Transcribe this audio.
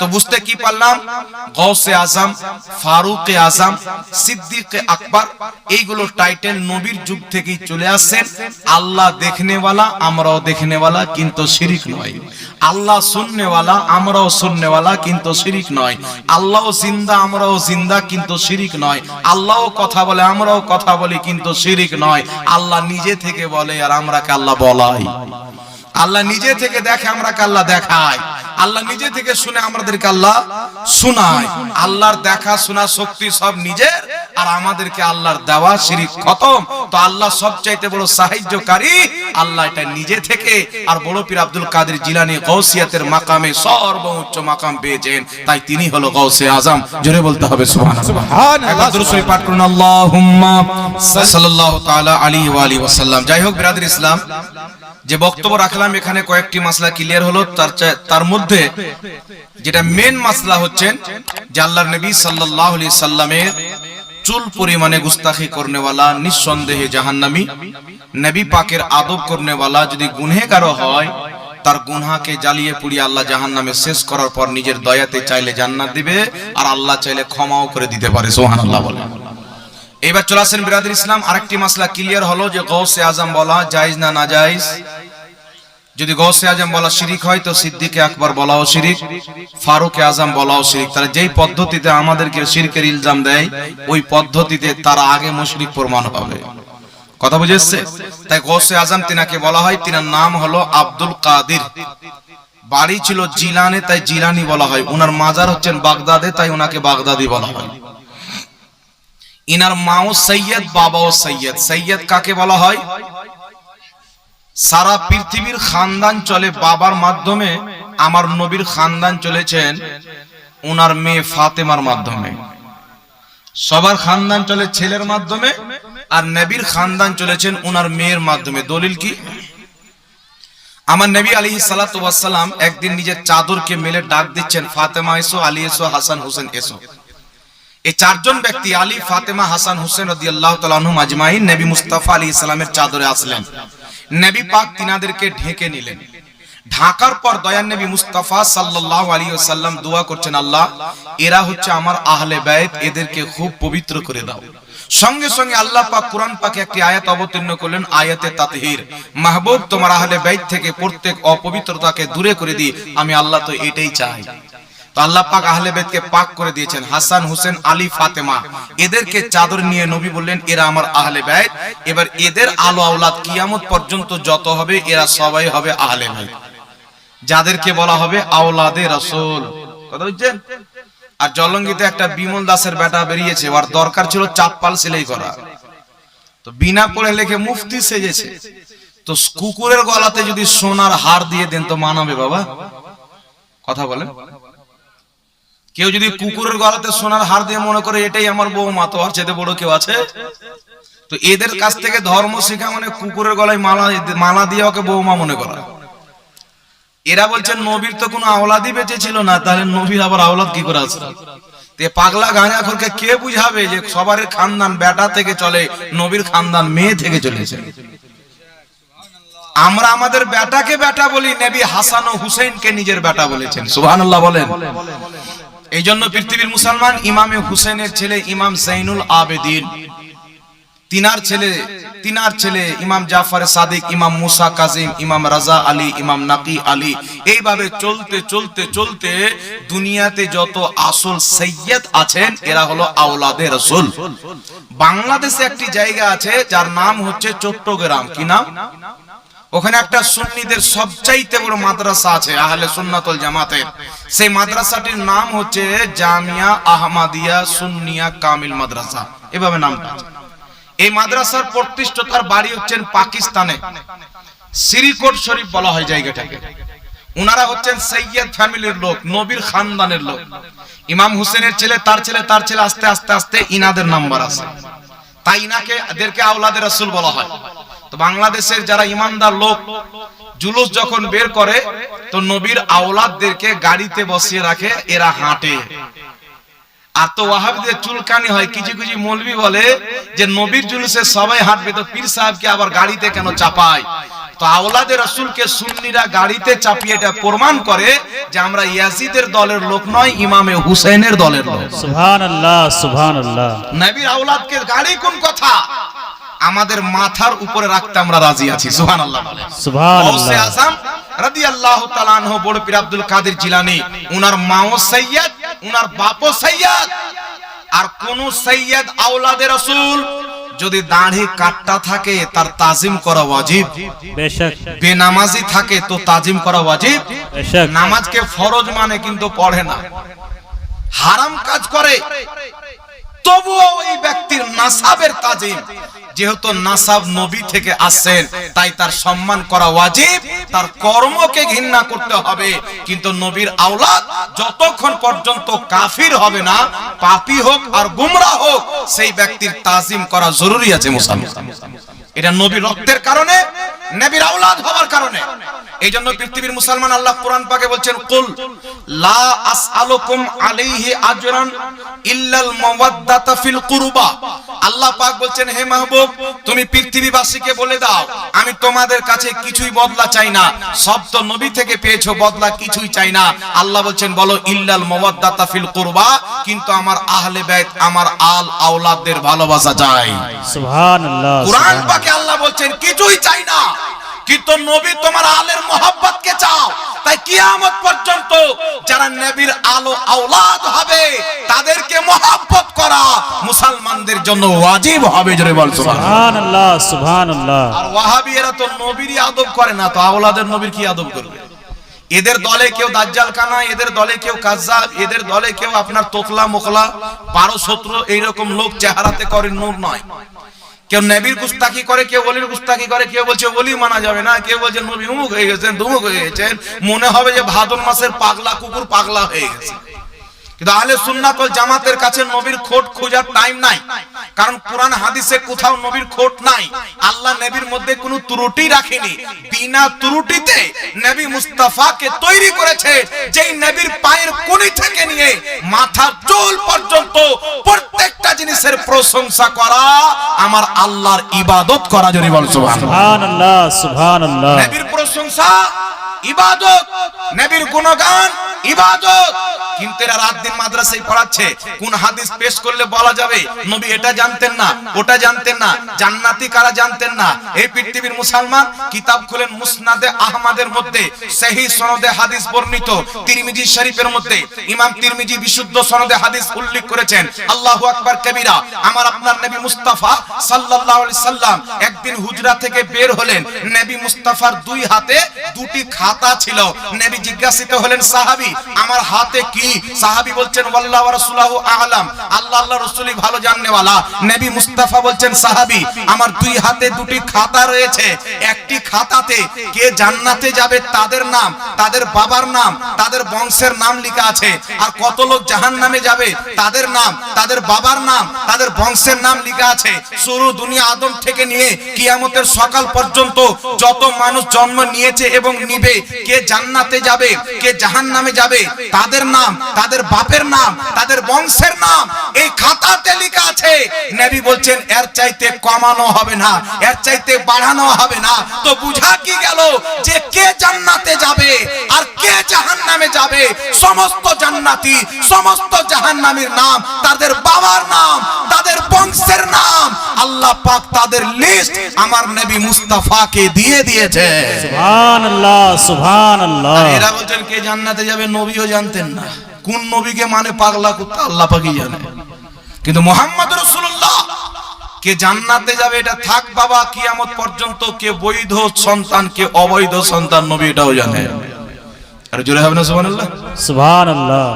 তো বুঝতে কি পারলাম? গৌসে আজম, ফারুকে আজম, সিদ্দিক আকবর, এইগুলো টাইটেল নবীর যুগ থেকেই চলে আসছেন। আল্লাহ দেখনেওয়ালা, আমরাও দেখনেওয়ালা, কিন্তু শিরিক নয়। আল্লাহ শুননেওয়ালা, আমরাও শুননেওয়ালা, কিন্তু শিরিক নয়। আল্লাহ জিন্দা, আমরাও জিন্দা, কিন্তু শিরিক নয়। আল্লাহও কথা বলে, আমরাও কথা বলি, কিন্তু শিরিক নয়। আল্লাহ নিজে থেকে বলে আর আমরাকে আল্লাহ বলাই। আল্লাহ নিজে থেকে দেখে আমরা আল্লাহ দেখায়। আল্লাহ নিজে থেকে শুনে আমাদেরকে আল্লাহ শোনায়। আল্লাহর দেখা, শোনা, শক্তি সব নিজের, আর আমাদেরকে আল্লাহর দেওয়া শিরিক খতম। তো আল্লাহ সবচাইতে বড় সাহায্যকারী। আল্লাহ এটা নিজে থেকে। আর বড় পীর আব্দুল কাদের জিলানি গৌসিয়াতের মাকামে সর্বোচ্চ মাকাম পেয়েছেন। তাই তিনি হলো গৌসে আজম। জোরে বলতে হবে সুবহানাল্লাহ। পাঠ করুন আল্লাহুম্মা সাল্লাল্লাহু তাআলা আলাইহি ওয়া আলিহি ওয়াসাল্লাম। যাই হোক বিরাদর ইসলাম যে বক্তব্য রাখলাম এখানে কয়েকটি মাসলা ক্লিয়ার হলো। তার তার মধ্যে যেটা মেন মাসলা হচ্ছেন যে আল্লাহর নবী সাল্লাল্লাহু আলাইহি সাল্লামের চুল পরিমাণে গুস্তাখি করনেওয়ালা, নিঃসন্দেহে জাহান্নামী। নবী পাকের আদব করনেওয়ালা যদি গুনহেগারও হয়, তার গুনহাকে জ্বালিয়ে পুড়িয়ে আল্লাহ জাহান্নামে শেষ করার পর নিজের দয়াতে চাইলে জান্নাত দিবে, আর আল্লাহ চাইলে ক্ষমাও করে দিতে পারে, সুবহানাল্লাহ বলে। এবার চলে আসেন বিরাদুল ইসলাম, আরেকটি মাসলা ক্লিয়ার হলো যে গৌসে আজম বলা জায়েজ না না জায়েজ? যদি গৌসে আজম বলা শিরিক হয়, তো সিদ্দিকে আকবর বলাও শিরিক, ফারুকে আজম বলাও শিরিক। তাহলে যেই পদ্ধতিতে আমাদেরকে শিরকের ইলজাম দেয়, ওই পদ্ধতিতে তারা আগে মুশরিক প্রমাণ হবে কথা বুঝেছে তাই গৌসে আজম তিনাকে বলা হয়, তিনার নাম হলো আব্দুল কাদির। বাড়ি ছিল জিলানে, তাই জিলানি বলা হয়। উনার মাজার হচ্ছেন বাগদাদে, তাই উনাকে বাগদাদি বলা হয়। ইনার মাও সৈয়দ, বাবাও সৈয়দ। সৈয়দ কাকে বলা হয়? সারা পৃথিবীর খানদান চলে বাবার মাধ্যমে, আমার নবীর খানদান চলেছেন উনার মেয়ে ফাতেমার মাধ্যমে। সবার খানদান চলে ছেলের মাধ্যমে আর নবীর খানদান চলেছেন উনার মেয়ের মাধ্যমে। দলিল কি? আমার নবী আলী সালাম একদিন নিজের চাদরকে মেলে ডাক দিচ্ছেন, ফাতেমা এসো, আলী এসো, হাসান হোসেন এসো। এই চারজন ব্যক্তি, আলী, ফাতেমা, হাসান হোসেন আনহুম আজমাইন নবী মুস্তাফা আলী ইসলামের চাদরে আসলেন। নবী পাক তিনাদেরকে ঢেকে নিলেন। ঢাকার পর দয়ান নবী মুস্তাফা সাল্লাল্লাহু আলাইহি সাল্লাম দোয়া করছেন, আল্লাহ, এরা হচ্ছে আমার আহলে বাইত, এদেরকে খুব পবিত্র করে দাও। সঙ্গে সঙ্গে আল্লাহ পাক কোরআন পাকে একটি আয়াত অবতীর্ণ করলেন, আয়াতে তাতহির, মাহবুব, তোমার আহলে বাইত থেকে প্রত্যেক অপবিত্রতাকে দূরে করে দিই, আমি আল্লাহ তো এটাই চাই। আল্লাহ পাক আহলে বেদকে পাক করে দিয়েছেন। হাসান, হোসেন, আলী, ফাতেমা। এদেরকে চাদর নিয়ে নবী বললেন, এরা আমার আহলে বাইত এবার এদের আলো আওলাদ কিয়ামত পর্যন্ত যত হবে, এরা সবাই হবে আহলে বাইত যাদেরকে বলা হবে আওলাদে রাসূল। কথা বুঝছেন? আর জলঙ্গিতে একটা বিমল দাসের বেটা বেরিয়েছে, ওর দরকার ছিল চাপ্পাল সেলাই করা। তো বিনা পড়ে লেখে মুফতি সেজেছে। তো কুকুরের গলাতে যদি সোনার হার দিয়ে দেন, তো মানাবে বাবা? কথা বলেন। কেউ যদি কুকুরের গলাতে সোনার হার দিয়ে মনে করে এটাই আমার বৌমা তো আর চেতে বড় কেউ আছে? তো এদের কাছ থেকে ধর্ম শেখা মানে কুকুরের গলায় মালা মালা দিয়ে ওকে বৌমা মনে করা। এরা বলছেন নবীর তো কোনো আওলাদি বেঁচে ছিল না তাহলে নবীর আবার আওলাদ কি করে আছে? পাগলা গাঁজাখোরকে কে বুঝাবে যে সবার খানদান বেটা থেকে চলে নবীর খানদান মেয়ে থেকে চলেছে আমরা আমাদের বেটাকে বেটা বলি নবী হাসান ও হুসেনকে নিজের বেটা বলেছেন। সুবহানাল্লাহ বলেন। এই জন্য পৃথিবীর মুসলমান ইমামে হুসেনের ছেলে ইমাম সাইনুল আবেদিন, তিনার ছেলে তিনার ছেলে ইমাম জাফর সাদিক, ইমাম মুসা কাজিম, ইমাম রাজা আলী, ইমাম নাকি আলী, এইভাবে চলতে চলতে চলতে দুনিয়াতে যত আসল সৈয়দ আছেন, এরা হলো আওলাদে রসুল। বাংলাদেশে একটি জায়গা আছে, যার নাম হচ্ছে চট্টগ্রাম। কি নাম? ওখানে একটা সুন্নিদের সবচাইতে বড় মাদ্রাসা আছে, আহলে সুন্নাতুল জামাতের। সেই মাদ্রাসাটির নাম হচ্ছে জামিয়া আহমাদিয়া সুন্নিয়া কামিল মাদ্রাসা। এভাবে নামটা। এই মাদ্রাসার প্রতিষ্ঠাতার বাড়ি হচ্ছেন পাকিস্তানে। সিরিকোট শরীফ বলা হয় জায়গাটাকে। উনারা হচ্ছেন সৈয়দ ফ্যামিলির লোক, নবীর খানদানের লোক। ইমাম হুসেনের ছেলে, তার ছেলে তার ছেলে, আস্তে আস্তে আস্তে ইনাদের নাম্বার আছে। তাই ইনাকে, এদেরকে আওলাদের রাসূল বলা হয়। তো বাংলাদেশের যারা ইমানদার লোক জুলুস যখন বের করে তো নবীর আওলাদদেরকে গাড়িতে বসিয়ে রাখে এরা হাঁটে। আর তো ওয়াহাবিদের চুলকানি হয় কিছু কিছু মৌলবি বলে যে নবীর জুলুসে সবাই হাঁটবে তো পীর সাহেবকে আবার গাড়িতে কেন চাপায়? তো আওলাদের রসুলকে সুন্নিরা গাড়িতে চাপিয়ে এটা প্রমাণ করে যে আমরা ইয়াজিদের দলের লোক নয় ইমামে হুসেনের দলের লোক। সুবহান আল্লাহ সুবহান আল্লাহ নবীর আওলাদকে গাড়ি কোন কথা? আমাদের মাথার উপরে রাখতে আমরা রাজি আছি গৌসে আল্লাহ রাদিয়াল্লাহু তাআলা আনহু বড় পীর আব্দুল কাদের জিলানী উনার মাও সৈয়দ উনার বাপও সৈয়দ আর কোন সৈয়দ আওলাদে রাসূল যদি দাড়ি কাটটা থাকে তার তাজিম করা ওয়াজিব। বেনামাজি থাকে তো তাজিম করা ওয়াজিব। নামাজকে ফরজ মানে কিন্তু পড়ে না। হারাম কাজ করে। তবুও ওই ব্যক্তির নাসাবের যেহেতু নাসাব নবী থেকে আসছেন, তাই তার সম্মান করা ওয়াজিব, তার কর্মকে ঘৃণা করতে হবে। কিন্তু নবীর আওলাদ যতক্ষণ পর্যন্ত কাফির হবে না, পাপী হোক আর গুমরা হোক, সেই ব্যক্তির তাজিম করা জরুরি আছে মুসলমান এটা নবীর রক্তের কারণে নবীর আওলাদ হওয়ার কারণে। এই জন্য পৃথিবীর মুসলমান আল্লাহ কোরআন পাকে বলছেন কুল লা আসআলুকুম আলাইহি আজরান ইল্লাল মাওয়াদ্দাতা ফিল কুরবা। আল্লাহ পাক বলছেন হে মাহবুব তুমি পৃথিবীবাসীকে বলে দাও আমি তোমাদের কাছে কিছুই বদলা চাই না। সব তো নবী থেকে পেয়েছ বদলা কিছুই চাই না। আল্লাহ বলছেন বলো ইল্লাল মাওয়াদ্দাতা ফিল কুরবা কিন্তু আমার আহলে বাইত আমার আল আওলাদদের ভালোবাসা চাই। সুবহান আল্লাহ কোরআন পাকে বলছেন কিছুই চাই না। কিন্তু নবী তোমার আলের মোহাব্বত কে চাও। তাই কিয়ামত পর্যন্ত যারা নবীর আলো আওলাদ হবে তাদেরকে মোহাব্বত করা মুসলমানদের জন্য ওয়াজিব হবে জোরে বল সুবহানাল্লাহ। সুবহান আল্লাহ সুবহান আল্লাহ আর ওয়াহাবিরা তো নবীরই আদব করে না তো আওলাদের নবীর কি আদব করবে? এদের দলে কেউ দাজ্জাল কানা এদের দলে কেউ কাজ্জাব এদের দলে কেউ আপনার তোকলা মোকলা বারো সতেরো এইরকম লোক চেহারাতে করে নূর নয়। কেউ নবীর গুস্তাকি করে, কেউ অলির গুস্তাকি করে, কেউ বলছে অলি মানা যাবে না, কেউ বলছে নবী উমুক হয়ে গেছেন, দুমুক হয়ে গেছেন। মনে হবে যে ভাদর মাসের পাগলা কুকুর পাগলা হয়ে গেছে। কিন্তু আহলে সুন্নাত ওয়াল জামাতের কাছে নবীর খোট খোঁজার টাইম নাই। কারণ কোরআন হাদিসে কোথাও নবীর খোট নাই। আল্লাহ নবীর মধ্যে কোনো ত্রুটি রাখেনি। বিনা ত্রুটিতে নবী মুস্তাফাকে তৈরি করেছে, যেই নবীর পায়ের কোণে থেকে নিয়ে মাথা চুল পর্যন্ত প্রত্যেকটা জিনিসের প্রশংসা করা আমার আল্লাহর ইবাদত করা যদি বল সুবহানাল্লাহ। সুবহানাল্লাহ নবীর প্রশংসা ইবাদত নবীর গুণগান, ইবাদত। কিন্তু এরা রাত দিন মাদ্রাসায় পড়াচ্ছে। কোন হাদিস পেশ করলে বলা যাবে, নবী এটা জানতেন না, ওটা জানতেন না, জান্নাতি কারা জানতেন না? এই পৃথিবীর মুসলমান কিতাব খুলেন মুসনাদে আহমদের মধ্যে, সহি সনদে হাদিস বর্ণিত, তিরমিজি শরীফের মধ্যে। ইমাম তিরমিজি বিশুদ্ধ সনদে হাদিস উল্লেখ করেছেন, আল্লাহু আকবার কবিরা, আমার আপনার নবী মুস্তাফা সাল্লাল্লাহু আলাইহি সাল্লাম একদিন হুজরা থেকে বের হলেন, নবী মুস্তাফার দুই হাতে দুটি খাতা ছিল, নবী জিজ্ঞাসিত হলেন, সাহাবী, আমার হাতে কি? সাহাবী বলছেন, ওয়াল্লাহু ওয়া রাসূলুহু আ'লাম। আল্লাহ আল্লাহ রাসূলই ভালো জাননেওয়ালা। নবী মুস্তাফা বলছেন, সাহাবী, আমার দুই হাতে দুটি খাতা রয়েছে। একটি খাতাতে কে জান্নাতে যাবে তাদের নাম, তাদের বাবার নাম, তাদের বংশের নাম লেখা আছে। আর কত লোক জাহান্নামে যাবে তাদের নাম, তাদের বাবার নাম, তাদের বংশের নাম লেখা আছে। শুরু দুনিয়া আদম থেকে নিয়ে কিয়ামতের সকাল পর্যন্ত যত মানুষ জন্ম নিয়েছে এবং নিবে, কে জান্নাতে যাবে কে জাহান্নামে যাবে, তাদের নাম, তাদের বাপের নাম, তাদের বংশের নাম, এই খাতাতে লেখা আছে। নবী বলছেন, এর চাইতে কমানো হবে না, এর চাইতে বাড়ানো হবে না। তো বুঝা কি গেল যে কে জান্নাতে যাবে আর কে জাহান্নামে যাবে? সমস্ত জান্নাতি, সমস্ত জাহান্নামীর নাম, তাদের বাবার নাম, তাদের বংশের নাম আল্লাহ পাক তাদের লিস্ট আমার নবী মুস্তাফাকে দিয়ে দিয়েছে। সুবহান আল্লাহ সুবহান আল্লাহ আর এরা বলছেন কে জান্নাতে যাবে নবীও জানতেন না। কোন নবীকে মানে পাগলা কুত্তা? আল্লাহ পাকই জানে। কিন্তু মোহাম্মদ রসুল্লাহ কে জান্নাতে যাবে এটা থাক বাবা কিয়ামত পর্যন্ত কে বৈধ সন্তান কে অবৈধ সন্তান নবী এটাও জানে। আর জোরে হবে না সুবহানাল্লাহ? সুবহান আল্লাহ